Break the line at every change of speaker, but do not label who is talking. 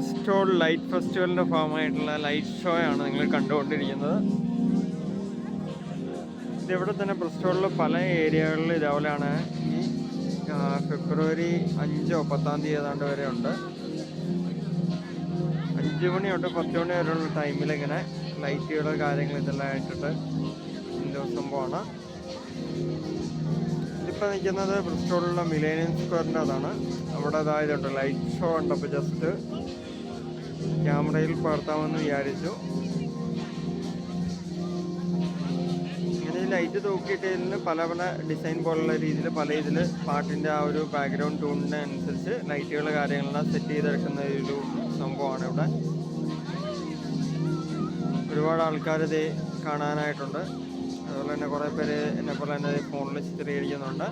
Bristol light ഫെസ്റ്റിവലിന്റെ ഭാഗമായിട്ടുള്ള light show ആണ് നിങ്ങൾ കണ്ടുകൊണ്ടിരിക്കുന്നത്. ഇതിവിടെ തന്നെ ബ്രിസ്റ്റോളിൽ പല ഏരിയകളിൽ ഇതേപോലെയാണ്. ഈ ഫെബ്രുവരി അഞ്ചോ പത്താം തീയതി ഏതാണ്ട് വരെ ഉണ്ട്. അഞ്ച് മണി തൊട്ട് പത്ത് മണി വരെയുള്ള ടൈമിൽ ഇങ്ങനെ ലൈറ്റുകൾ കാര്യങ്ങൾ ഇതെല്ലാം ഇട്ടിട്ട് എന്തോ സംഭവമാണ്. ഇതിപ്പോൾ നിൽക്കുന്നത് ബ്രിസ്റ്റോളിലുള്ള മിലേനിയം സ്ക്വയറിന്റെ അതാണ്. അവിടെ അതായതുണ്ട് ലൈറ്റ് ഷോ ഉണ്ട് അപ്പോൾ ജസ്റ്റ് ക്യാമറയിൽ പകർത്താമെന്ന് വിചാരിച്ചു. ഇങ്ങനെ ലൈറ്റ് ലൈറ്റ് ഇതിന് പല പല ഡിസൈൻ പോലുള്ള രീതിയിൽ പല ഇതിൽ പാട്ടിന്റെ ആ ഒരു ബാക്ക്ഗ്രൗണ്ട് ട്യൂണിന് അനുസരിച്ച് ലൈറ്റുകൾ കാര്യങ്ങളെല്ലാം സെറ്റ് ചെയ്തെടുക്കുന്ന ഒരു സംഭവമാണ് ഇവിടെ. ഒരുപാട് ആൾക്കാർ ഇത് കാണാനായിട്ടുണ്ട്. അതുപോലെ തന്നെ കുറേ പേര് എന്നെ പോലെ തന്നെ ഫോണിൽ ചിത്രീകരിക്കുന്നുണ്ട്.